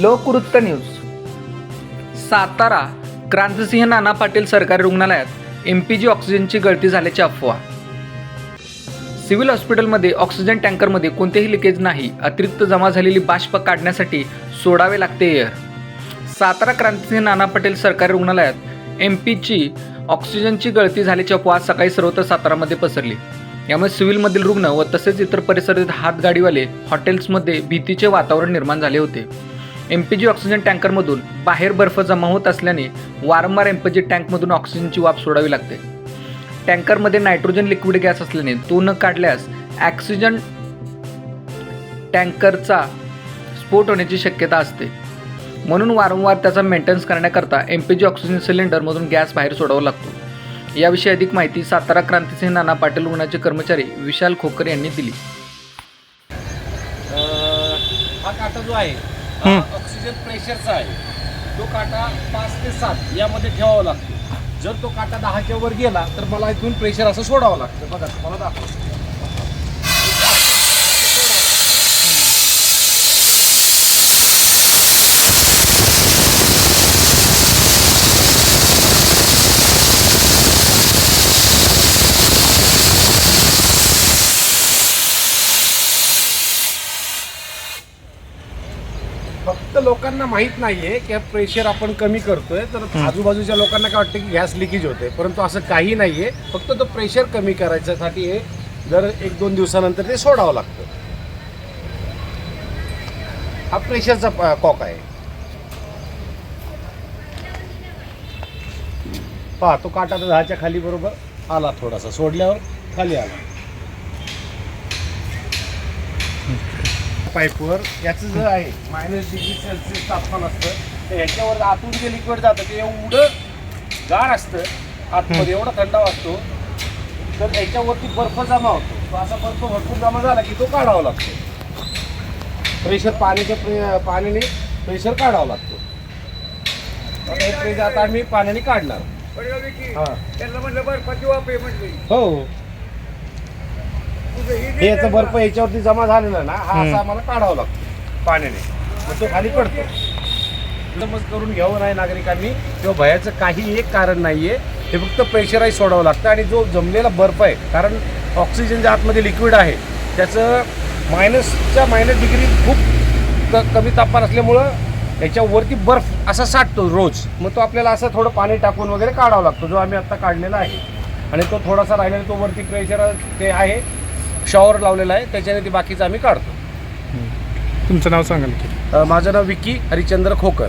लोकवृत्त news. Satara Krantisinh Nana Patil सरकारी रुग्णालयात M P जी ऑक्सिजनची गळती झाल्याची अफवा. सिव्हिल हॉस्पिटलमध्ये ऑक्सिजन टँकरमध्ये कोणतेही लिकेज नाही अतिरिक्त जमा झालेली बाष्प काढण्यासाठी सोडावे लागते एअर. सातारा क्रांतिसिंह नाना पाटील सरकारी रुग्णालयात एम पीची ऑक्सिजनची गळती झाल्याची अफवा सकाळी सर्वत्र सातारामध्ये पसरली. यामुळे सिव्हिलमधील रुग्ण व तसेच इतर परिसरातील हातगाडीवाले हॉटेल्समध्ये भीतीचे वातावरण निर्माण झाले होते. एम पी जी ऑक्सिजन टँकरमधून बाहेर बर्फ जमा होत असल्याने वारंवार एम पी जी टँकमधून ऑक्सिजनची वाफ सोडावी लागते. टँकरमध्ये नायट्रोजन लिक्विड गॅस असल्याने तो न काढल्यास ऑक्सिजन टँकरचा स्फोट होण्याची शक्यता असते. म्हणून वारंवार त्याचा मेंटेनन्स करण्याकरता एम पी जी ऑक्सिजन सिलेंडरमधून गॅस बाहेर सोडावा लागतो. याविषयी अधिक माहिती सातारा क्रांतिसिंह नाना पाटील रुग्णाचे कर्मचारी विशाल खोकर यांनी दिली. हा काटा जो आहे हा ऑक्सिजन प्रेशरचा आहे तो काटा पाच ते सात यामध्ये ठेवावा लागतो. जर तो काटा दहाच्या वर गेला तर मला इथून प्रेशर असं सोडावं लागतं. बघा मला दाखवा फक्त लोकांना माहीत नाहीये की प्रेशर आपण कमी करतोय. तर आजूबाजूच्या लोकांना काय वाटतं की गॅस लिकेज होते परंतु असं काही नाहीये. फक्त तो प्रेशर कमी करायच्यासाठी हे जर एक दोन दिवसानंतर ते सोडावं लागतं. हा प्रेशरचा कॉक आहे. पहा तो काटा दहाच्या खाली बरोबर आला थोडासा. सोडल्यावर खाली आला. पाईपवर याचं जे आहे मायनस डिग्री सेल्सिअस तापमान असतं तर ह्याच्यावर आतून जे लिक्विड जातं ते एवढं गार असतं आतमध्ये एवढा थंडावा असतो तर याच्यावरती बर्फ जमा होतो. तो असा बर्फ भरपूर जमा झाला की तो काढावा लागतो. प्रेशर पाण्याच्या प्रे पाण्याने प्रेशर काढावा लागतो. आता आम्ही पाण्याने काढणार. हा. त्यांना म्हणलं बर्फाची वाफ आहे म्हटली हो. हे याचा बर्फ याच्यावरती जमा झालेला ना हा असा आम्हाला काढावा लागतो पाण्याने. मग तो खाली पडतो. समज करून घ्यावं नाही नागरिकांनी किंवा भयाचं काही एक कारण नाहीये. हे फक्त प्रेशराईज सोडावं लागतं आणि जो जमलेला बर्फ आहे कारण ऑक्सिजन जे आतमध्ये लिक्विड आहे त्याचं मायनसच्या मायनस डिग्री खूप क कमी तापमान असल्यामुळं याच्यावरती बर्फ असा साठतो रोज. मग तो आपल्याला असं थोडं पाणी टाकून वगैरे काढावा लागतो जो आम्ही आत्ता काढलेला आहे. आणि तो थोडासा राहिलेला तो वरती प्रेशर ते आहे. शॉवर लावलेला आहे त्याच्याने ते बाकीचं आम्ही काढतो. तुमचं नाव सांगाल की? अ, माझं नाव विकी हरिचंद्र खोकर.